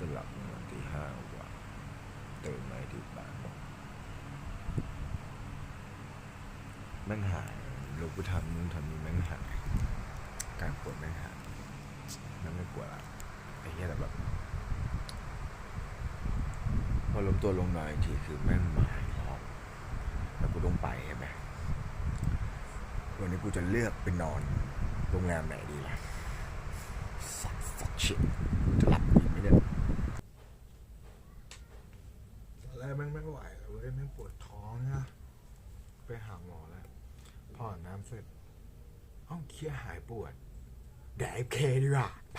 จะหลับประมาณตีห้ากว่าตื่นมาที่บ้านแม่งหายลูกกูทำนู่นทำนี่แม่งหายการปวดแม่งหายแม่งไม่ปวดละไอ้เหี้ยแต่แบบพอล้มตัวลงหน่อยอีกทีคือแม่งมาอีกรอบแล้วกูต้องไปใช่ไหมวันนี้กูจะเลือกไปนอนโรงแรมไหนดีล่ะสักสักชิจะหลับอีกไห ม่งไม่ไหวแล้วเว้ยแม่งปวดท้องนะไปหาหมอแล้วพออาบน้ำเสร็จห้องเคลียร์หายปวดแดกเคดีกว่าไป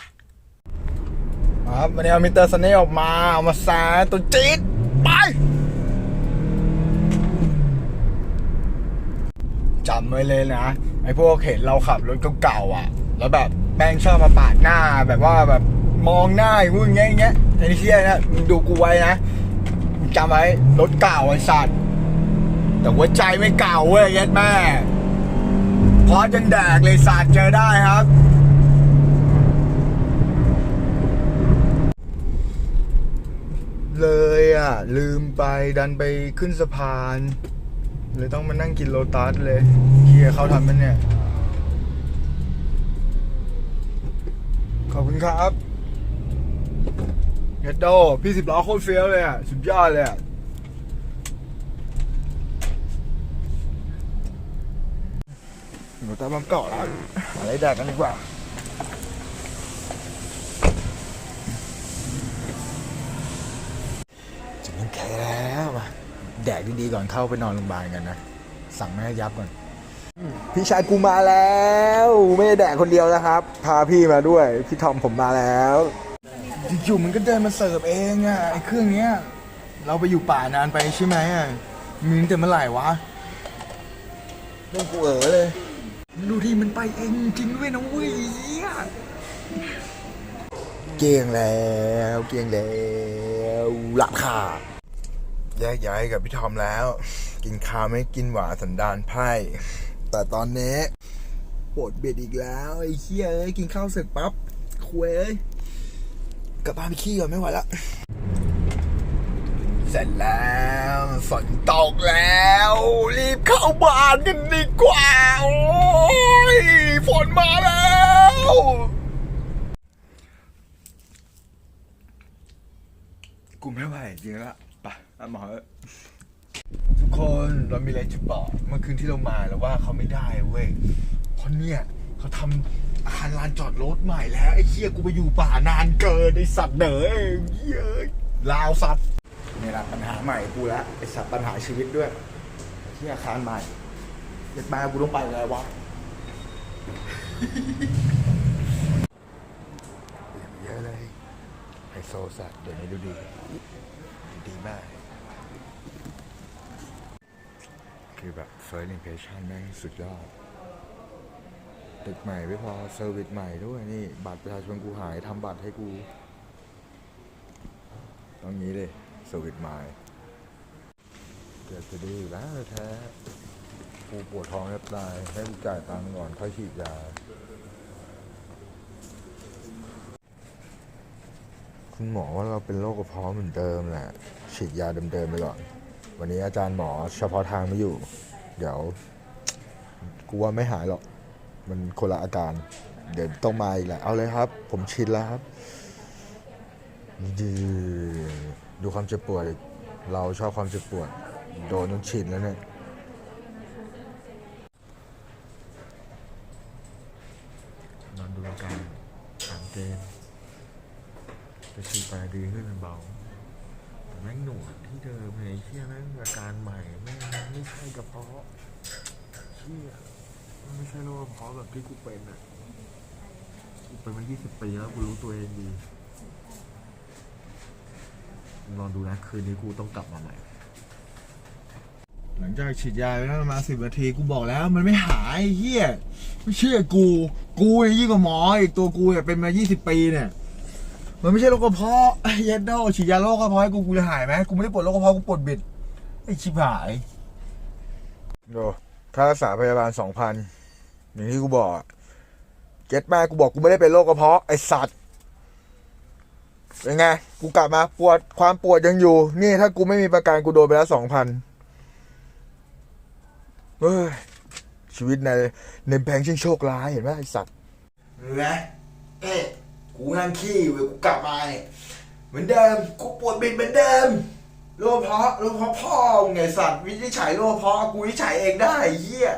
ครับวันนี้เอามิเตอร์สเนลออกมาเอามาแซะตัวจี๊ดไปจำไว้เลยนะไอ้พวกเห็นเราขับรถเก่าๆอะ แล้วแบบแม่งชอบมาปาดหน้าแบบว่าแบบมองหน้าอย่างงี้ยอย่างเงี้ยไอ้เชี่ยนะมึงดูกูไว้นะ จำไว้รถเก่าไอ้สัตว์แต่หัวใจไม่เก่าเว้ยย็ดแม่พอจังแดกเลยสัตว์เจอได้ครับ เลยอะ ลืมไปดันไปขึ้นสะพานเลยต้องมานั่งกินโลตัสเลยเฮียเขาทำมันเนี่ย ขอบคุณครับ ฮดโดพี่สิบล้อโคตรเฟี้ยวเลยอะ สุดยอดเลยอะหนูตามบัมเกาะแล้วหาอะไรแดกกันดีกว่าจะเป็นแค่แล้วมาแดกดีๆก่อนเข้าไปนอนโรงพยาบาลกันนะ สั่งแม่ยับก่อน พี่ชายกูมาแล้ว ไม่ได้แดกคนเดียวนะครับ พาพี่มาด้วย พี่ทอมผมมาแล้ว อยู่ๆมันก็เดินมาเสิร์ฟเองอะไอ้เครื่องเนี้ย เราไปอยู่ป่านานไปใช่ไหมอะมีตั้งแต่เมื่อไหร่วะเรื่องกูเอ๋อเลยดูที่มันไปเองจริงด้ยนะเว้ยเหี้ยเกียงแล้วเกียงแล้วหลับขาดแยกย้ายกับพี่ทอมแล้ว กินข้าวไม่กินหวานสันดานไพ่แต่ตอนนี้ปวดเบ็ดอีกแล้วไอ้เหี้ยเอ้ยกินข้าวเสร็จปั๊บคุยเอ้ย กลับบ้านไปขี้ก่อนไม่ไหวละเสร็จแล้วฝนตกแล้ว รีบเข้าบ้านกันดีกว่า โอ้ยฝนมาแล้ว กูไม่ไหวจริงละไปะหมอเอทุกคนเรามีอะไรจะบอกเมื่อคืนที่เรามาแล้วว่าเขาไม่ได้เว้ยเพราะเนี่ยเขาทำ อาลานจอดรถใหม่แล้วไอ้เหี้ยกูไปอยู่ป่านานเกินไอ้สัตว์เด๋อเหี้ยลาวสัตว์นี่แหละปัญหาใหม่กูล้วไอสัตว์ปัญหาชีวิตด้วยที่อาคารใหม่เด็ดมากูต้องไปแล้ววะเยอะเลยไฮโซสัตว์เดี๋ยวนี้ดูดีดีมาก คือแบบ first impression แม่งสุดยอด ตึกใหม่ไม่พอเซอร์วิสใหม่ด้วยนี่ บัตรประชาชนกูหายทำบัตรให้กูต้องนี้เลยสวิตไมล์เกือบจะดีแล้วแท้กูปวดท้องแทบตายให้กูจ่ายตังค์ก่อนค่อยฉีดยาคุณหมอว่าเราเป็นโรคกระเพาะเหมือนเดิมแหละฉีดยาเดิมๆไปก่อน วันนี้อาจารย์หมอเฉพาะทางไม่อยู่ เดี๋ยวกูว่าไม่หายหรอก มันคนละอาการ เดี๋ยวต้องมาอีกแหละเอาเลยครับ ผมชินแล้วครับดูดูความเจ็บปวดเราชอบความเจ็บปวดโดนจนชินแล้วเนี่ยนอนดูอาการสามเกมจะฉีดไปดีขึ้นเบาแต่แม่งหนวดที่เดิมเลยเชี่ยแม่งอาการใหม่แม่งไม่ใช่กระเพาะเชี่ย ไม่ใช่โรคกระเพาะแบบที่กูเป็นอะกูเป็นมา 20 ปีแล้วกูรู้ตัวเองดีลองดูนะ คืนนี้กูต้องกลับมาใหม่ หลังจากฉีดยาไปประมาณสิบนาทีกูบอกแล้วมันไม่หายไอ้เฮียไม่เชื่อกู กูเนี่ยยิ่งกว่าหมออีกตัวกูเนี่ยเป็นมายี่สิบปีเนี่ย มันไม่ใช่โรคกระเพาะไอ้เย็ดโดฉีดยาโรคกระเพาะให้กูกูจะหายไหมกูไม่ได้ปวดโรคกระเพาะกูปวดบิดไอ้ชิบหาย โดค่ารักษาพยาบาลสองพัน อย่างที่กูบอกเก็ตแมากูบอกกูไม่ได้เป็นโรคกระเพาะไอสัตว์เป็นไง กูกลับมาปวดความปวดยังอยู่ นี่ถ้ากูไม่มีประกันกูโดนไปแล้วสองพันเฮ้ยชีวิตในในแบงค์ช่างโชคร้ายเห็นไหมไอสัตว์เห็นไหมเอ๊ะกูนั่งขี้อยู่กูกลับมาเนี่ยเหมือนเดิมกูปวดบินเหมือนเดิมโรคเพาะโรคเพาะพ่อไงสัตว์วินิจฉัยโรคเพาะกูวินิจฉัยเองได้เหี้ย